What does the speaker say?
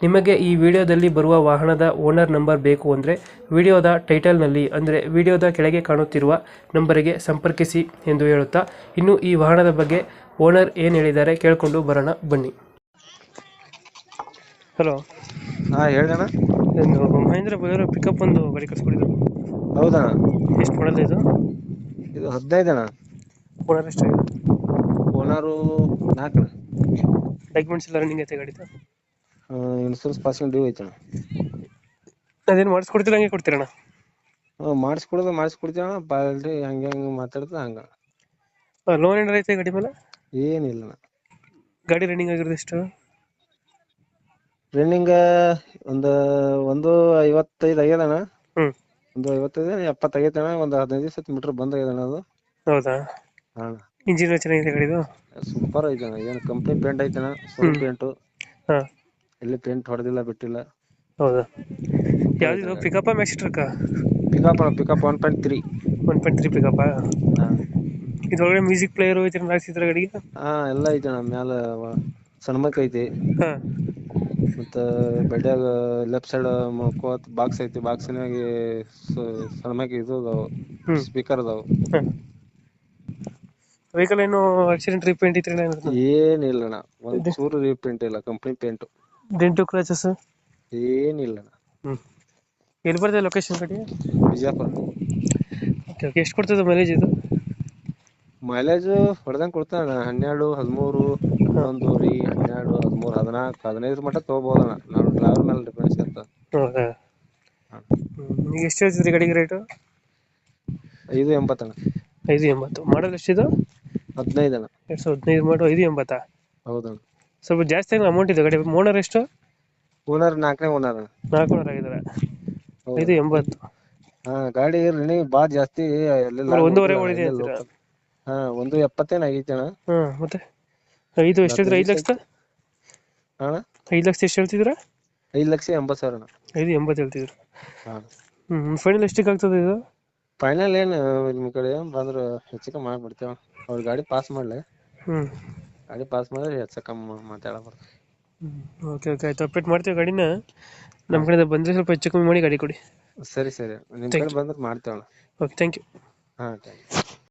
ನಿಮಗೆ ಈ ವಿಡಿಯೋದಲ್ಲಿ ಬರುವ ವಾಹನದ ಓನರ್ ನಂಬರ್ ಬೇಕು ಅಂದರೆ ವಿಡಿಯೋದ ಟೈಟಲ್ನಲ್ಲಿ ಅಂದರೆ ವಿಡಿಯೋದ ಕೆಳಗೆ ಕಾಣುತ್ತಿರುವ ನಂಬರಿಗೆ ಸಂಪರ್ಕಿಸಿ ಎಂದು ಹೇಳುತ್ತಾ ಇನ್ನು ಈ ವಾಹನದ ಬಗ್ಗೆ ಓನರ್ ಏನು ಹೇಳಿದ್ದಾರೆ ಕೇಳಿಕೊಂಡು ಬರೋಣ ಬನ್ನಿ. ಹಲೋ ಹಾಂ ಹೇಳಣ್ಣ ಒಂದು ಮಹೇಂದ್ರ ಬೊಲೆರೋ ಪಿಕಪ್ ಒಂದು ಗಾಡಿ ಕಳಿಸ್ಕೊಡಿದ್ದು ಹೌದಣ್ಣ ಎಷ್ಟು ಮಾಡಲ್ಲ ಇದು? ಇದು ಹದಿನೈದಣ್ಣ ಓನರ್ ಎಷ್ಟು ಓನರು ನಾಲ್ಕು ಡಾಕ್ಯುಮೆಂಟ್ಸ್ ಎಲ್ಲ ರನ್ನಿಂಗ್ ಐತೆ ಗಾಡಿದು? ಇನ್ಸೂರೆನ್ಸ್ ಪಾಸಿಂಗ್ ಡ್ಯೂ ಐತೆ ಅದೇನು ಮಾಡಿಸ್ಕೊಡ್ತೀರ ಹಂಗೆ ಕೊಡ್ತೀರಣ್ಣ? ಹಾಂ ಮಾಡಿಸ್ಕೊಡೋದು ಮಾಡಿಸ್ಕೊಡ್ತೀವಣ್ಣ ಬಾಲ್ರಿ ಹಂಗೆ ಹಂಗೆ ಮಾತಾಡ್ತದ ಹಂಗ. ಲೋನ್ ಏನಾರ ಐತೆ ಗಾಡಿ ಮೇಲೆ? ಏನಿಲ್ಲ ಗಾಡಿ ರನ್ನಿಂಗ್ ಆಗಿರೋದು ಎಷ್ಟು? ರನ್ನಿಂಗ್ ಒಂದು ಒಂದು ಐವತ್ತೈದು ಆಗ್ಯದಣ್ಣ. ಹ್ಞೂ ಒಂದು ಐವತ್ತೈದು ಎಪ್ಪತ್ತು ಆಗೈತಣ್ಣ ಒಂದು ಹದಿನೈದು ದಿವಸ ಮೀಟ್ರ್ ಬಂದ್ ಆಗ್ಯದಣ್ಣ ಅದು. ಹೌದಾ? ಹಾಂ. ಇಂಜಿನ್ ಚೆನ್ನಾಗಿದೆ ಗಾಡಿದು? ಸೂಪರ್ ಐತಣ್ಣ ಏನು ಕಂಪ್ನಿ ಪೇಂಟ್ ಐತಣ್ಣ ಸೂಪರ್ ಪೇಂಟು ಹಾಂ. ಎಲ್ಲಿ ಪೇಂಟ್ ಹೊಡೆದಿಲ್ಲ ಬಿಟ್ಟಿಲ್ಲ. ಹೌದಾ? ಯಾವ್ದಿದು pickup max truck pickup pickup one point three one point three pickup ಇದ್ರೊಳಗೆ ಮ್ಯೂಸಿಕ್ ಪ್ಲೇಯರ್ ಐತಿ ಇದ್ರ ಗಾಡಿಗೆ ಹಾ ಎಲ್ಲ ಅಣ್ಣ ಮ್ಯಾಲ. ಸನ್ಮಕ್ ಐತಿ. ಹಾಂ. ಮತ್ತ ಬೆಡ್ಯಾಗ ಲೆಫ್ಟ್ ಸೈಡ್ ಮುಕ್ಕೋತ್ ಬಾಕ್ಸ್ ಐತಿ. ಬಾಕ್ಸಿನಾಗ ಸನ್ಮಕ್ ಇದು ಅದಾವ ಹ್ಮ್. ಸ್ಪೀಕರ್ ಅದಾವ. ಹಾಂ. ವೆಹಿಕಲ್ ಏನು ಆಕ್ಸಿಡೆಂಟ್ ರಿಪೇಂಟ್ ಐತ್ರಿ ಏನಿಲ್ಲಣ್ಣ ಒಂದ್ ಚೂರು ರೀಪೇಂಟ್ ಇಲ್ಲ ಕಂಪ್ನಿ ಪೇಂಟ್ ಡೆಂಟು ಕ್ರಾಚಸ್ ಏನಿಲ್ಲ. ಹ್ಞೂ ಎಲ್ಲಿ ಬರ್ತದೆ ಲೊಕೇಶನ್ ಕಡೆ? ಬಿಜಾಪುರ. ಓಕೆ ಓಕೆ ಎಷ್ಟು ಕೊಡ್ತದೆ ಮೈಲೇಜ್ ಇದು? ಮೈಲೇಜ್ ಹೊಡೆದಂಗೆ ಕೊಡ್ತಾನ ಹನ್ನೆರಡು ಹದಿಮೂರು ಹನ್ನೊಂದು ರೀ ಹನ್ನೆರಡು ಹದಿಮೂರು ಹದಿನಾಲ್ಕು ಹದಿನೈದು ಮಟ್ಟ ತಗೋಬೋದಣ್ಣ ನಾವು ಡ್ರೈವರ್ ಮೇಲೆ ಡಿಪೆಂಡ್ಸ್ ಇರ್ತದೆ ಹೌದಾ ಈಗ ಎಷ್ಟು ಹೇಳ್ತಿದ್ರಿ ಗಾಡಿಗೆ ರೇಟು ಐದು ಎಂಬತ್ತಣ್ಣ ಐದು ಎಂಬತ್ತು. ಮಾಡಲ್ ಎಷ್ಟಿದು? ಹದಿನೈದಣ್ಣ ಎರಡು ಸಾವಿರದ ಹದಿನೈದು ಮಾಡು ಐದು ಎಂಬತ್ತಾ? ಹೌದಣ್ಣ ಸ್ವಲ್ಪ ಜಾಸ್ತಿ ಅಮೌಂಟ್ ಇದೆ ಗಾಡಿ ಓನರ್ ಎಷ್ಟು? ಓನರ್ ನಾಲ್ಕನೇ ಓನರ್ ನಾಲ್ಕು ಓನರ್ ಆಗಿದ್ದಾರೆ. ಹೌದು. ಐದು ಎಂಬತ್ತು. ಹಾ ಗಾಡಿ ರನ್ನಿಂಗ್ ಬಾಳ ಜಾಸ್ತಿ ಎಲ್ಲೆಲ್ಲ. ಒಂದೂವರೆ ಓಡಿದೆ ಅಂತೀರಾ? ಹಾ ಒಂದು ಎಪ್ಪತ್ತೇನ್ ಆಗೈತಿ ಅಣ್ಣ. ಹಾಂ ಮತ್ತೆ? ಐದು ಎಷ್ಟು ಹೇಳಿದ್ರೆ ಐದು ಲಕ್ಷ ಅಣ್ಣ? ಐದು ಲಕ್ಷ ಎಷ್ಟು ಹೇಳ್ತಿದ್ದೀರಾ? ಐದ್ ಲಕ್ಷ ಎಂಬತ್ತು ಸಾವಿರ ಅಣ್ಣ. ಐದು ಎಂಬತ್ತು ಹೇಳ್ತಿದ್ರು ಹಾ. ಹ್ಞೂ ಫೈನಲ್ ಎಷ್ಟಕ್ಕೆ ಆಗ್ತದೆ ಇದು? ಫೈನಲ್ ಏನ್ ನಿಮ್ ಕಡೆ ಬಂದ್ರ ಹೆಚ್ಚಿಗೆ ಮಾಡ್ಬಿಡ್ತೇವ. ಅವ್ರ ಗಾಡಿ ಪಾಸ್ ಮಾಡ್ಲೆ. ಹ್ಞೂ ಗಾಡಿ ಪಾಸ್ ಮಾಡಿದ್ರೆ ಹೆಚ್ಚು ಕಮ್ಮಿ ಮಾತಾಡ ಬರ್ತದೆ ಓಕೆ ಓಕೆ ಆಯ್ತು ಅಪ್ಡೇಟ್ ಮಾಡ್ತೀವಿ ಗಾಡಿನ. ನಮ್ಮ ಕಡೆ ಬಂದ್ರೆ ಸ್ವಲ್ಪ ಹೆಚ್ಚು ಕಮ್ಮಿ ಮಾಡಿ ಗಾಡಿ ಕೊಡಿ. ಸರಿ ಸರಿ. ನಿಮ್ಮ ಕಡೆ ಬಂದ್ರೆ ಮಾಡ್ತೇವಣ್ಣ. ಓಕೆ ಥ್ಯಾಂಕ್ ಯು ಹಾ ಥ್ಯಾಂಕ್ ಯು